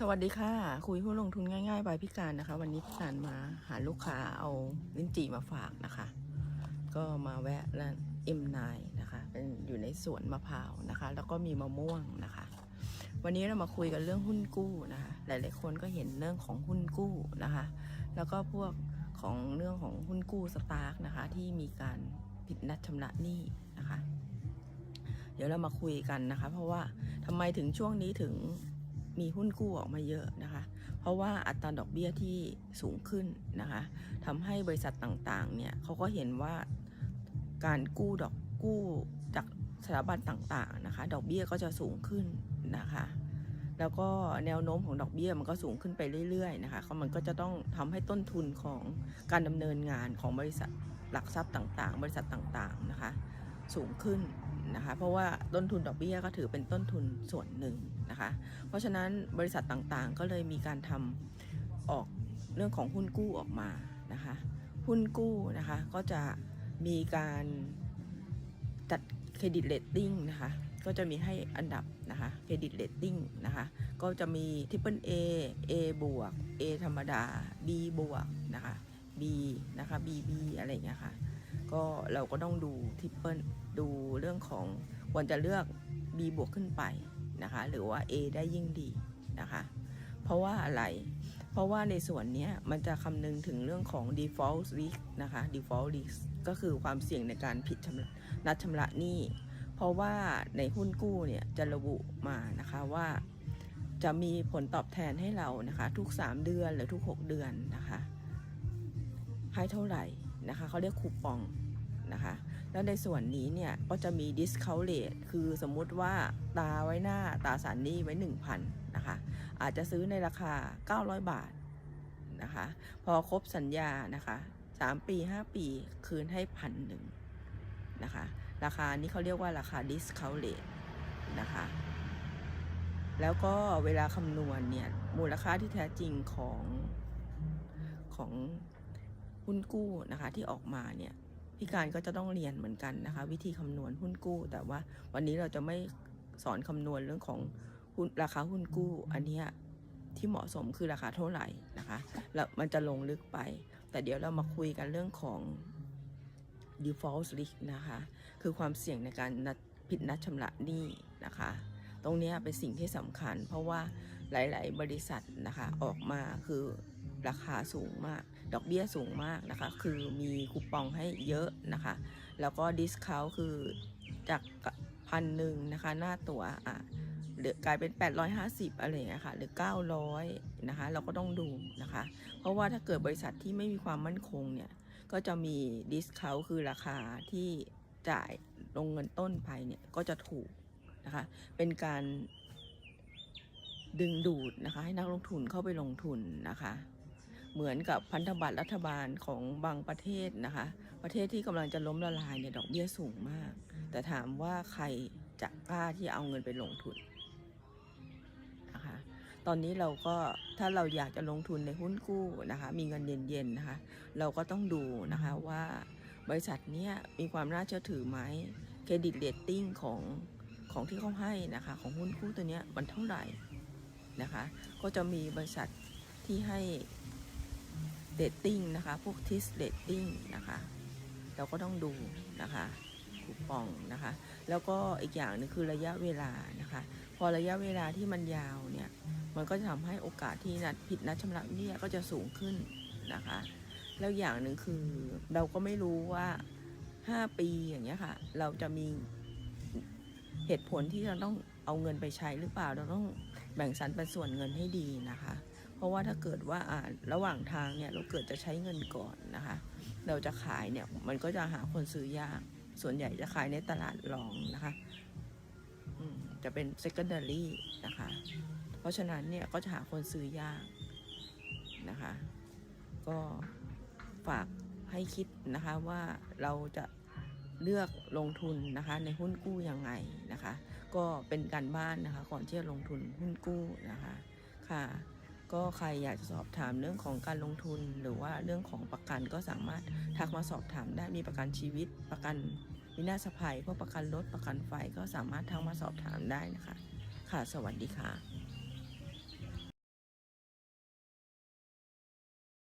สวัสดีค่ะ คุยหุ้นลงทุนง่ายๆบายพิการนะคะ วันนี้พิการมาหาลูกค้าเอาลิ้นจี่มาฝากนะคะ ก็มาแวะร้านเอ็มนนะคะเป็นอยู่ในสวนมะพร้าวนะคะ แล้วก็มีมะม่วงนะคะ วันนี้เรามาคุยกันเรื่องหุ้นกู้นะคะ หลายๆคนก็เห็นเรื่องของหุ้นกู้นะคะ แล้วก็พวกของเรื่องของหุ้นกู้สตาร์กนะคะ ที่มีการผิดนัดชำระหนี้นะคะ เดี๋ยวเรามาคุยกันนะคะ เพราะว่าทำไมถึงช่วงนี้ถึง มีหุ้นกู้ออกมาเยอะนะคะ เพราะว่าอัตราดอกเบี้ยที่สูงขึ้นนะคะทำให้บริษัทต่างๆ เนี่ยเขาก็เห็นว่าการกู้ดอกกู้จากสถาบันต่างๆนะคะ ดอกเบี้ยก็จะสูงขึ้นนะคะ แล้วก็แนวโน้มของดอกเบี้ยมันก็สูงขึ้นไปเรื่อยๆนะคะเขามันก็จะต้องทำให้ต้นทุนของการดำเนินงานของบริษัทหลักทรัพย์ต่างๆ บริษัทต่างๆนะคะ สูงขึ้นนะคะ เพราะว่าต้นทุนดอกเบี้ยก็ถือเป็นต้นทุนส่วนหนึ่งนะคะ เพราะฉะนั้นบริษัทต่างๆ ก็เลยมีการทำออกเรื่องของหุ้นกู้ออกมานะคะ หุ้นกู้นะคะก็จะมีการจัดเครดิตเลตติ้งนะคะก็จะมีให้อันดับนะคะเครดิตเลตติ้งนะคะก็จะมี Triple A A บวก A ธรรมดา B บวกนะคะ B นะคะ BB อะไรอย่างเงี้ยค่ะก็เราก็ต้องดูทิปเปิล ดูเรื่องของควรจะเลือก B บวกขึ้นไปนะคะ หรือว่า A ได้ยิ่งดีนะคะ เพราะว่าอะไร เพราะว่าในส่วนนี้มันจะคำนึงถึงเรื่องของ default risk นะคะ default risk ก็คือความเสี่ยงในการผิดชำระนัดชำระหนี้ เพราะว่าในหุ้นกู้เนี่ยจะระบุมานะคะว่าจะมีผลตอบแทนให้เรานะคะ ทุก 3 เดือนหรือทุก 6 เดือนนะคะ ให้เท่าไหร่นะคะเขาเรียกคูปองนะคะ แล้วในส่วนนี้เนี่ยก็จะมี discount rate คือสมมุติว่าตาไว้หน้าตาสารนี้ไว้ 1,000นะคะอาจจะซื้อในราคา 900 บาทนะคะพอครบสัญญานะคะ3ปี 5 ปีคืนให้พันหนึ่งนะคะราคานี้เขาเรียกว่าราคา discount rate นะคะแล้วก็เวลาคำนวณเนี่ยมูลค่าที่แท้จริงของของหุ้นกู้นะคะที่ออกมาเนี่ย พี่การก็จะต้องเรียนเหมือนกันนะคะ วิธีคำนวณหุ้นกู้ แต่ว่าวันนี้เราจะไม่สอนคำนวณเรื่องของหุ้นราคาหุ้นกู้ อันนี้ที่เหมาะสมคือราคาเท่าไหร่นะคะแล้วมันจะลงลึกไป แต่เดี๋ยวเรามาคุยกันเรื่องของ default risk นะคะ คือความเสี่ยงในการนัดผิดนัดชำระหนี้นะคะ ตรงนี้เป็นสิ่งที่สำคัญ เพราะว่าหลาย ๆ บริษัทนะคะออกมาคือราคาสูงมาก ดอกเบี้ยสูงมากนะคะ คือมีคูปองให้เยอะนะคะ แล้วก็ดิสคาวคือจากพันหนึ่งนะคะ หน้าตัวอะเหลือกลายเป็น 850 อะไรอย่างเงี้ยค่ะ หรือ 900 นะคะ เราก็ต้องดูนะคะ เพราะว่าถ้าเกิดบริษัทที่ไม่มีความมั่นคงเนี่ย ก็จะมีดิสคาวคือราคาที่จ่ายลงเงินต้นไปเนี่ย ก็จะถูกนะคะ เป็นการดึงดูดนะคะ ให้นักลงทุนเข้าไปลงทุนนะคะ เหมือนกับพันธบัตรรัฐบาลของบางประเทศนะคะ ประเทศที่กำลังจะล้มละลายเนี่ยดอกเบี้ยสูงมาก แต่ถามว่าใครจะกล้าที่เอาเงินไปลงทุนนะคะตอนนี้เราก็ถ้าเราอยากจะลงทุนในหุ้นกู้นะคะมีเงินเย็นๆนะคะเราก็ต้องดูนะคะว่าบริษัทเนี้ยมีความน่าเชื่อถือไหมเครดิตเรตติ้งของของที่เขาให้นะคะของหุ้นกู้ตัวเนี้ยมันเท่าไหร่นะคะก็จะมีบริษัทที่ให้ เรตติ้งนะคะ พวกทิสเรตติ้งนะคะ เราก็ต้องดูนะคะคูปองนะคะ แล้วก็อีกอย่างหนึงคือระยะเวลานะคะ พอระยะเวลาที่มันยาวเนี่ย มันก็จะทำให้โอกาสที่นัดผิดนัดชำระหนี้ก็จะสูงขึ้นนะคะ แล้วอย่างหนึ่งคือเราก็ไม่รู้ว่า 5 ปีอย่างเงี้ยค่ะ เราจะมีเหตุผลที่เราต้องเอาเงินไปใช้หรือเปล่า เราต้องแบ่งสรรปันส่วนเงินให้ดีนะคะ ราะว่าถ้าเกิดว่าระหว่างทางเนี่ยเราเกิดจะใช้เงินก่อนนะคะ เราจะขายเนี่ยมันก็จะหาคนซื้อยาก ส่วนใหญ่จะขายในตลาดรองนะคะจะเป็น secondary นะคะ เพราะฉะนั้นเนี่ยก็จะหาคนซื้อยากนะคะ ก็ฝากให้คิดนะคะว่าเราจะเลือกลงทุนนะคะในหุ้นกู้ยังไงนะคะ ก็เป็นการบ้านนะคะก่อนที่จะลงทุนหุ้นกู้นะคะค่ะ ก็ใครอยากจะสอบถามเรื่องของการลงทุน หรือว่าเรื่องของประกันก็สามารถทักมาสอบถามได้มีประกันชีวิต ประกันวินาศภัยพวกประกันรถประกันไฟก็สามารถทักมาสอบถามได้นะคะ ค่ะ สวัสดีค่ะ